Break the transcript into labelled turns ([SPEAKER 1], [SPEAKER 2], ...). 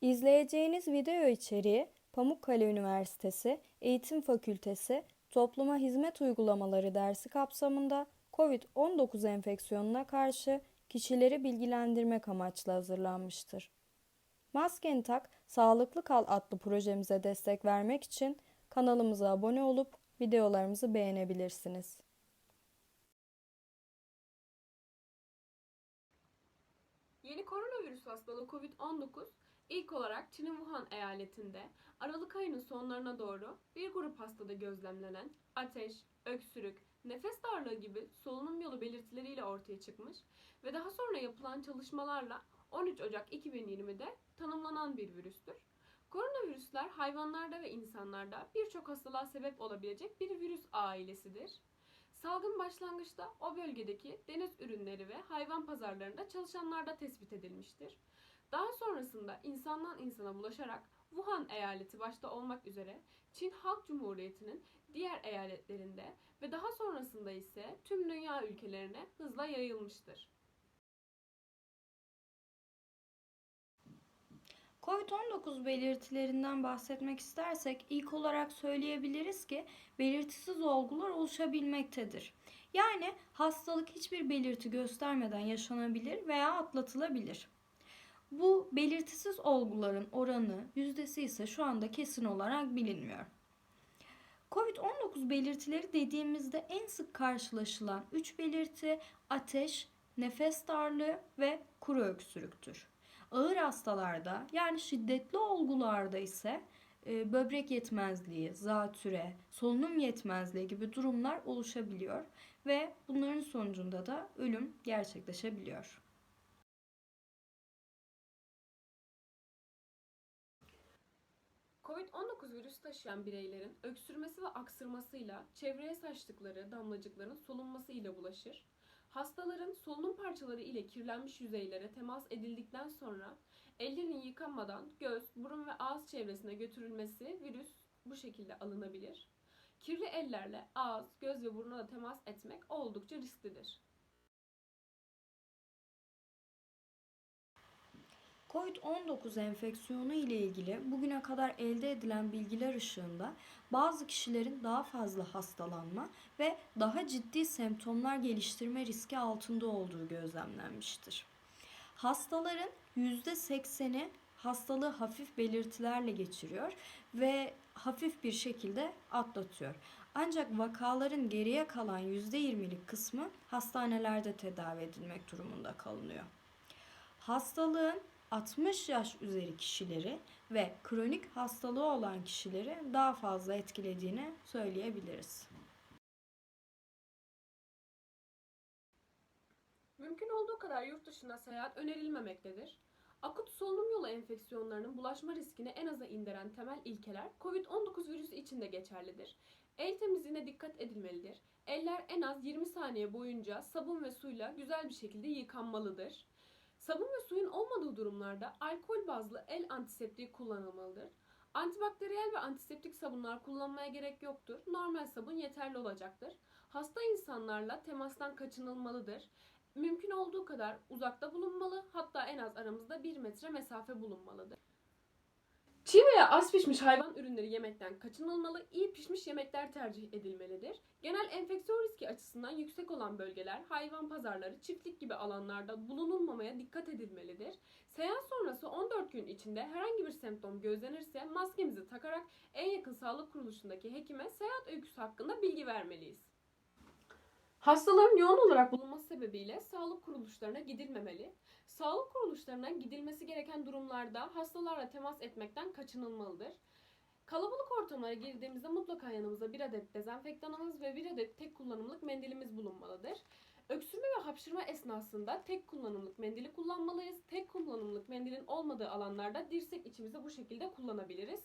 [SPEAKER 1] İzleyeceğiniz video içeriği Pamukkale Üniversitesi Eğitim Fakültesi Topluma Hizmet Uygulamaları dersi kapsamında COVID-19 enfeksiyonuna karşı kişileri bilgilendirmek amaçlı hazırlanmıştır. Maskeni Tak, Sağlıklı Kal adlı projemize destek vermek için kanalımıza abone olup videolarımızı beğenebilirsiniz.
[SPEAKER 2] Yeni koronavirüs hastalığı COVID-19 ilk olarak Çin'in Wuhan eyaletinde Aralık ayının sonlarına doğru bir grup hastada gözlemlenen ateş, öksürük, nefes darlığı gibi solunum yolu belirtileriyle ortaya çıkmış ve daha sonra yapılan çalışmalarla 13 Ocak 2020'de tanımlanan bir virüstür. Koronavirüsler hayvanlarda ve insanlarda birçok hastalığa sebep olabilecek bir virüs ailesidir. Salgın başlangıçta o bölgedeki deniz ürünleri ve hayvan pazarlarında çalışanlarda tespit edilmiştir. Daha sonrasında insandan insana bulaşarak Wuhan eyaleti başta olmak üzere Çin Halk Cumhuriyeti'nin diğer eyaletlerinde ve daha sonrasında ise tüm dünya ülkelerine hızla yayılmıştır.
[SPEAKER 1] COVID-19 belirtilerinden bahsetmek istersek ilk olarak söyleyebiliriz ki belirtisiz olgular oluşabilmektedir. Yani hastalık hiçbir belirti göstermeden yaşanabilir veya atlatılabilir. Bu belirtisiz olguların oranı yüzdesi ise şu anda kesin olarak bilinmiyor. COVID-19 belirtileri dediğimizde en sık karşılaşılan 3 belirti ateş, nefes darlığı ve kuru öksürüktür. Ağır hastalarda yani şiddetli olgularda ise e, böbrek yetmezliği, zatüre, solunum yetmezliği gibi durumlar oluşabiliyor ve bunların sonucunda da ölüm gerçekleşebiliyor.
[SPEAKER 2] Covid-19 virüs taşıyan bireylerin öksürmesi ve aksırmasıyla çevreye saçtıkları damlacıkların solunması ile bulaşır. Hastaların solunum parçaları ile kirlenmiş yüzeylere temas edildikten sonra ellerinin yıkanmadan göz, burun ve ağız çevresine götürülmesi virüs bu şekilde alınabilir. Kirli ellerle ağız, göz ve buruna da temas etmek oldukça risklidir.
[SPEAKER 1] COVID-19 enfeksiyonu ile ilgili bugüne kadar elde edilen bilgiler ışığında bazı kişilerin daha fazla hastalanma ve daha ciddi semptomlar geliştirme riski altında olduğu gözlemlenmiştir. Hastaların %80'i hastalığı hafif belirtilerle geçiriyor ve hafif bir şekilde atlatıyor. Ancak vakaların geriye kalan %20'lik kısmı hastanelerde tedavi edilmek durumunda kalınıyor. Hastalığın 60 yaş üzeri kişileri ve kronik hastalığı olan kişileri daha fazla etkilediğini söyleyebiliriz.
[SPEAKER 2] Mümkün olduğu kadar yurt dışına seyahat önerilmemektedir. Akut solunum yolu enfeksiyonlarının bulaşma riskini en aza indiren temel ilkeler COVID-19 virüsü için de geçerlidir. El temizliğine dikkat edilmelidir. Eller en az 20 saniye boyunca sabun ve suyla güzel bir şekilde yıkanmalıdır. Sabun ve suyun olmadığı durumlarda alkol bazlı el antiseptiği kullanılmalıdır. Antibakteriyel ve antiseptik sabunlar kullanmaya gerek yoktur. Normal sabun yeterli olacaktır. Hasta insanlarla temastan kaçınılmalıdır. Mümkün olduğu kadar uzakta bulunmalı, hatta en az aramızda 1 metre mesafe bulunmalıdır. Veya az pişmiş hayvan ürünleri yemekten kaçınılmalı, iyi pişmiş yemekler tercih edilmelidir. Genel enfeksiyon riski açısından yüksek olan bölgeler, hayvan pazarları, çiftlik gibi alanlarda bulunulmamaya dikkat edilmelidir. Seyahat sonrası 14 gün içinde herhangi bir semptom gözlenirse maskemizi takarak en yakın sağlık kuruluşundaki hekime seyahat öyküsü hakkında bilgi vermeliyiz. Hastaların yoğun olarak bulunması sebebiyle sağlık kuruluşlarına gidilmemeli. Sağlık kuruluşlarına gidilmesi gereken durumlarda hastalarla temas etmekten kaçınılmalıdır. Kalabalık ortamlara girdiğimizde mutlaka yanımızda bir adet dezenfektanımız ve bir adet tek kullanımlık mendilimiz bulunmalıdır. Öksürme ve hapşırma esnasında tek kullanımlık mendili kullanmalıyız. Tek kullanımlık mendilin olmadığı alanlarda dirsek içimizi bu şekilde kullanabiliriz.